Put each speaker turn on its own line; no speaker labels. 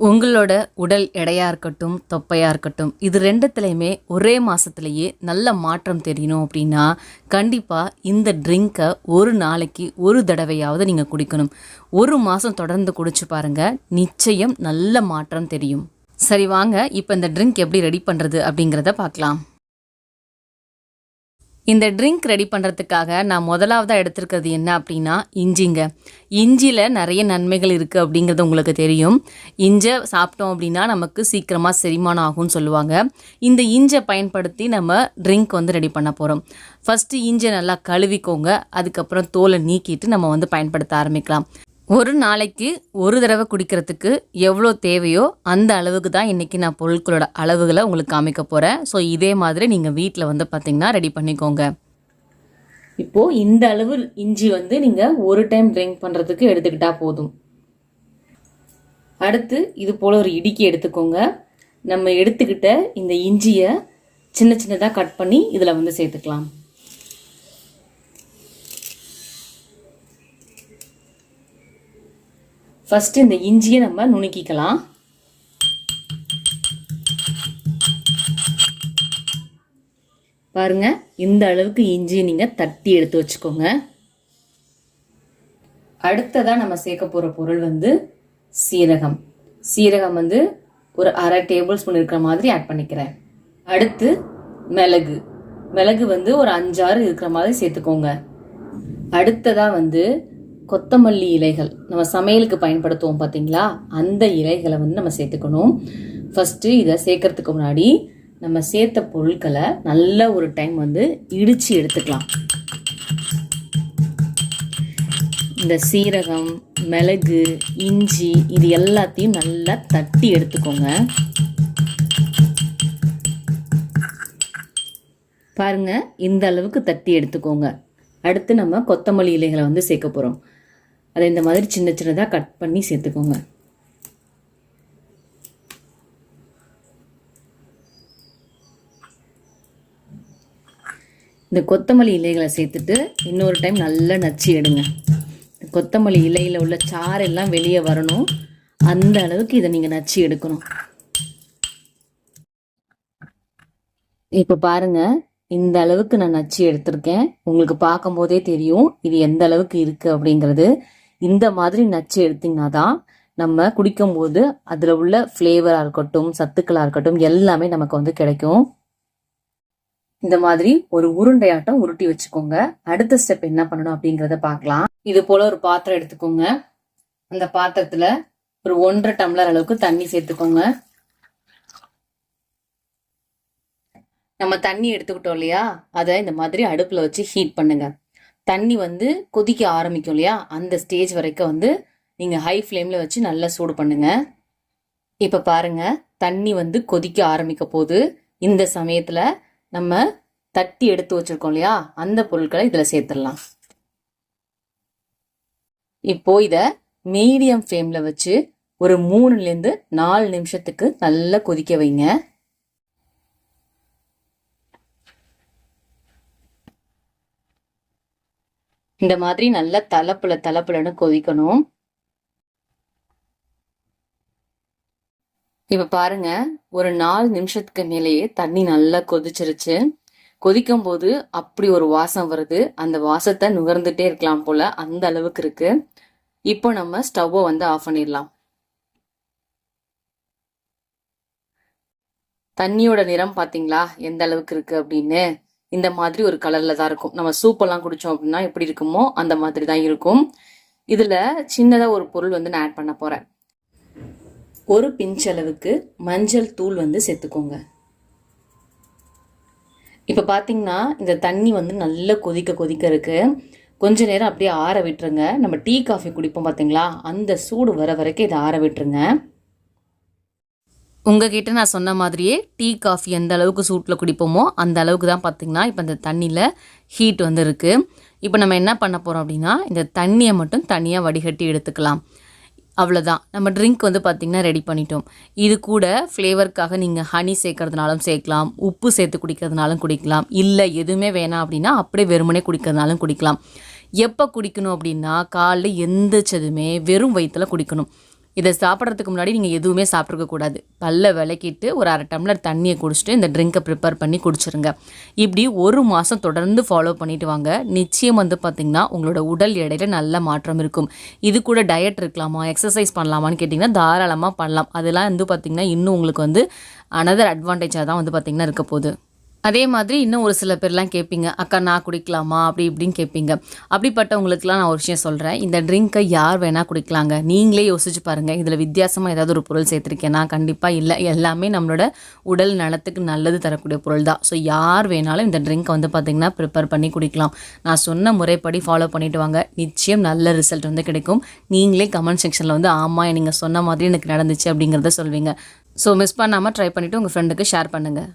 உங்களோட உடல் எடையாக இருக்கட்டும் தொப்பையாக இருக்கட்டும் இது ரெண்டுத்துலேயுமே ஒரே மாதத்துலேயே நல்ல மாற்றம் தெரியணும் அப்படின்னா கண்டிப்பாக இந்த ட்ரிங்க்கை ஒரு நாளைக்கு ஒரு தடவையாவது நீங்கள் குடிக்கணும். ஒரு மாதம் தொடர்ந்து குடிச்சு பாருங்கள் நிச்சயம் நல்ல மாற்றம் தெரியும். சரி வாங்க இப்போ இந்த ட்ரிங்க் எப்படி ரெடி பண்ணுறது அப்படிங்கிறத பார்க்கலாம். இந்த ட்ரிங்க் ரெடி பண்ணுறதுக்காக நான் முதலாவதாக எடுத்துருக்கிறது என்ன அப்படின்னா இஞ்சிங்க. இஞ்சியில் நிறைய நன்மைகள் இருக்குது அப்படிங்கிறது உங்களுக்கு தெரியும். இஞ்சை சாப்பிட்டோம் அப்படின்னா நமக்கு சீக்கிரமாக செரிமானம் ஆகும்னு சொல்லுவாங்க. இந்த இஞ்சை பயன்படுத்தி நம்ம ட்ரிங்க் வந்து ரெடி பண்ண போகிறோம் ஃபஸ்ட்டு இஞ்சை நல்லா கழுவிக்கோங்க. அதுக்கப்புறம் தோலை நீக்கிட்டு நம்ம வந்து பயன்படுத்த ஆரம்பிக்கலாம். ஒரு நாளைக்கு ஒரு தடவை குடிக்கிறதுக்கு எவ்வளோ தேவையோ அந்த அளவுக்கு தான் இன்றைக்கி நான் பொருட்களோட அளவுகளை உங்களுக்கு காமிக்க போகிறேன் ஸோ இதே மாதிரி நீங்கள் வீட்டில் வந்து பார்த்திங்கன்னா ரெடி பண்ணிக்கோங்க. இப்போது இந்த அளவு இஞ்சி வந்து நீங்கள் ஒரு டைம் ட்ரிங்க் பண்ணுறதுக்கு எடுத்துக்கிட்டால் போதும். அடுத்து இது போல் ஒரு இடுக்கி எடுத்துக்கோங்க. நம்ம எடுத்துக்கிட்ட இந்த இஞ்சியை சின்ன சின்னதாக கட் பண்ணி இதில் வந்து சேர்த்துக்கலாம். ஃபஸ்ட்டு இந்த இஞ்சியை நம்ம நுணுக்கிக்கலாம். பாருங்க இந்த அளவுக்கு இஞ்சியை நீங்கள் தட்டி எடுத்து வச்சுக்கோங்க. அடுத்ததாக நம்ம சேர்க்க போகிற பொருள் வந்து சீரகம். சீரகம் வந்து ஒரு அரை டேபிள் ஸ்பூன் இருக்கிற மாதிரி ஆட் பண்ணிக்கிறேன். அடுத்து மிளகு. மிளகு வந்து ஒரு அஞ்சாறு இருக்கிற மாதிரி சேர்த்துக்கோங்க. அடுத்ததாக வந்து கொத்தமல்லி இலைகள். நம்ம சமையலுக்கு பயன்படுத்துவோம் பார்த்தீங்களா அந்த இலைகளை வந்து நம்ம சேர்த்துக்கணும். ஃபஸ்ட்டு இதை சேர்க்கறதுக்கு முன்னாடி நம்ம சேர்த்த பொருட்களை நல்ல ஒரு டைம் வந்து இடித்து எடுத்துக்கலாம். இந்த சீரகம் மிளகு இஞ்சி இது எல்லாத்தையும் நல்லா தட்டி எடுத்துக்கோங்க. பாருங்க இந்த அளவுக்கு தட்டி எடுத்துக்கோங்க. அடுத்து நம்ம கொத்தமல்லி இலைகளை வந்து சேர்க்க போகிறோம் அதை இந்த மாதிரி சின்ன சின்னதாக கட் பண்ணி சேர்த்துக்கோங்க. இந்த கொத்தமல்லி இலைகளை சேர்த்துட்டு இன்னொரு டைம் நல்லா நச்சு எடுங்க. கொத்தமல்லி இலையில் உள்ள சாரெல்லாம் வெளியே வரணும். அந்த அளவுக்கு இதை நீங்கள் நச்சு எடுக்கணும். இப்போ பாருங்க இந்த அளவுக்கு நான் நச்சு எடுத்திருக்கேன். உங்களுக்கு பார்க்கும்போதே தெரியும் இது எந்த அளவுக்கு இருக்கு அப்படிங்கிறது. இந்த மாதிரி நச்சு எடுத்தீங்கன்னா தான் நம்ம குடிக்கும்போது அதில் உள்ள ஃப்ளேவராக இருக்கட்டும் சத்துக்களாக இருக்கட்டும் எல்லாமே நமக்கு வந்து கிடைக்கும். இந்த மாதிரி ஒரு உருண்டையாட்டம் உருட்டி வச்சுக்கோங்க. அடுத்த ஸ்டெப் என்ன பண்ணணும் அப்படிங்கிறத பார்க்கலாம். இது போல ஒரு பாத்திரம் எடுத்துக்கோங்க. அந்த பாத்திரத்துல ஒரு ஒன்றரை டம்ளர் அளவுக்கு தண்ணி சேர்த்துக்கோங்க. நம்ம தண்ணி எடுத்துக்கிட்டோம் இல்லையா? அதை இந்த மாதிரி அடுப்புல வச்சு ஹீட் பண்ணுங்க. தண்ணி வந்து கொதிக்க ஆரம்பிக்கும் இல்லையா? அந்த ஸ்டேஜ் வரைக்கும் வந்து நீங்கள் ஹை ஃப்ளேமில் வச்சு நல்லா சூடு பண்ணுங்க. இப்போ பாருங்க தண்ணி வந்து கொதிக்க ஆரம்பிக்க போது இந்த சமயத்தில் நம்ம தட்டி எடுத்து வச்சிருக்கோம் இல்லையா? அந்த பொருட்களை இதில் சேர்த்துடலாம். இப்போ இதை மீடியம் ஃப்ளேமில் வச்சு ஒரு மூணுலேருந்து நாலு நிமிஷத்துக்கு நல்லா கொதிக்க வைங்க. இந்த மாதிரி நல்லா தலப்புல தலப்புலன்னு கொதிக்கணும். இப்ப பாருங்க ஒரு நாலு நிமிஷத்துக்கு மேலேயே தண்ணி நல்லா கொதிச்சிருச்சு. கொதிக்கும் போது அப்படி ஒரு வாசம் வருது. அந்த வாசத்தை நுகர்ந்துட்டே இருக்கலாம் போல அந்த அளவுக்கு இருக்கு. இப்போ நம்ம ஸ்டவ்வை வந்து ஆஃப் பண்ணிடலாம். தண்ணியோட நிறம் பாத்தீங்களா? எந்த அளவுக்கு இருக்கு அப்படின்னு. இந்த மாதிரி ஒரு கலர்ல தான் இருக்கும். நம்ம சூப்பெல்லாம் குடிச்சோம் அப்படின்னா எப்படி இருக்குமோ அந்த மாதிரி தான் இருக்கும். இதில் சின்னதாக ஒரு பொருள் வந்து நான் ஆட் பண்ண போகிறேன் ஒரு பிஞ்ச் அளவுக்கு மஞ்சள் தூள் வந்து சேர்த்துக்கோங்க. இப்போ பார்த்தீங்கன்னா இந்த தண்ணி வந்து நல்லா கொதிக்க கொதிக்க இருக்குது கொஞ்ச நேரம் அப்படியே ஆற விட்டுருங்க. நம்ம டீ காஃபி குடிப்போம் பார்த்தீங்களா அந்த சூடு வர வரைக்கும் இதை ஆற விட்டுருங்க. உங்ககிட்ட நான் சொன்ன மாதிரியே டீ காஃபி எந்த அளவுக்கு சூட்டில் குடிப்போமோ அந்த அளவுக்கு தான் பார்த்தீங்கன்னா இப்போ இந்த தண்ணியில் ஹீட் வந்து இருக்குது இப்போ நம்ம என்ன பண்ண போகிறோம் அப்படின்னா இந்த தண்ணியை மட்டும் தனியாக வடிகட்டி எடுத்துக்கலாம். அவ்வளோதான் நம்ம ட்ரிங்க் வந்து பார்த்திங்கன்னா ரெடி பண்ணிட்டோம். இது கூட ஃப்ளேவருக்காக நீங்கள் ஹனி சேர்க்கறதுனாலும் சேர்க்கலாம் உப்பு சேர்த்து குடிக்கிறதுனாலும் குடிக்கலாம் இல்லை எதுவுமே வேணாம் அப்படின்னா அப்படியே வெறுமனே குடிக்கிறதுனாலும் குடிக்கலாம். எப்போ குடிக்கணும் அப்படின்னா காலைல எந்திரிச்சதுமே வெறும் வயிற்றில் குடிக்கணும். இதை சாப்பிட்றதுக்கு முன்னாடி நீங்கள் எதுவுமே சாப்பிட்ருக்க கூடாது. பல்ல விளக்கிட்டு ஒரு அரை டம்ளர் தண்ணியை குடிச்சிட்டு இந்த ட்ரிங்கை ப்ரிப்பேர் பண்ணி குடிச்சிருங்க. இப்படி ஒரு மாதம் தொடர்ந்து ஃபாலோ பண்ணிட்டு வாங்க. நிச்சயம் வந்து பார்த்திங்கன்னா உங்களோட உடல் எடையில் நல்ல மாற்றம் இருக்கும். இது கூட டயட் இருக்கலாமா? எக்ஸசைஸ் பண்ணலாமான்னு கேட்டிங்கன்னா தாராளமாக பண்ணலாம். அதெல்லாம் வந்து பார்த்திங்கன்னா இன்னும் உங்களுக்கு வந்து அனதர் அட்வான்டேஜாக தான் வந்து பார்த்திங்கன்னா இருக்க போகுது. அதே மாதிரி இன்னும் ஒரு சில பேர்லாம் கேட்பீங்க அக்கா நான் குடிக்கலாமா? அப்படி இப்படின்னு கேட்பீங்க. அப்படிப்பட்டவங்களுக்குலாம் நான் ஒரு விஷயம் சொல்கிறேன் இந்த ட்ரிங்க்கை யார் வேணால் குடிக்கலாங்க. நீங்களே யோசிச்சு பாருங்கள் இதில் வித்தியாசமாக ஏதாவது ஒரு பொருள் சேர்த்துருக்கேன்னா கண்டிப்பாக இல்லை. எல்லாமே நம்மளோட உடல் நலத்துக்கு நல்லது தரக்கூடிய பொருள் தான். ஸோ யார் வேணாலும் இந்த ட்ரிங்க்கை வந்து பார்த்திங்கன்னா ப்ரிப்பேர் பண்ணி குடிக்கலாம். நான் சொன்ன முறைப்படி ஃபாலோ பண்ணிட்டு வாங்க. நிச்சயம் நல்ல ரிசல்ட் வந்து கிடைக்கும். நீங்களே கமெண்ட் செக்ஷனில் வந்து ஆமாம் நீங்கள் சொன்ன மாதிரி எனக்கு நடந்துச்சு அப்படிங்கிறத சொல்வீங்க. ஸோ மிஸ் பண்ணாமல் ட்ரை பண்ணிவிட்டு உங்கள் ஃப்ரெண்டுக்கு ஷேர் பண்ணுங்கள்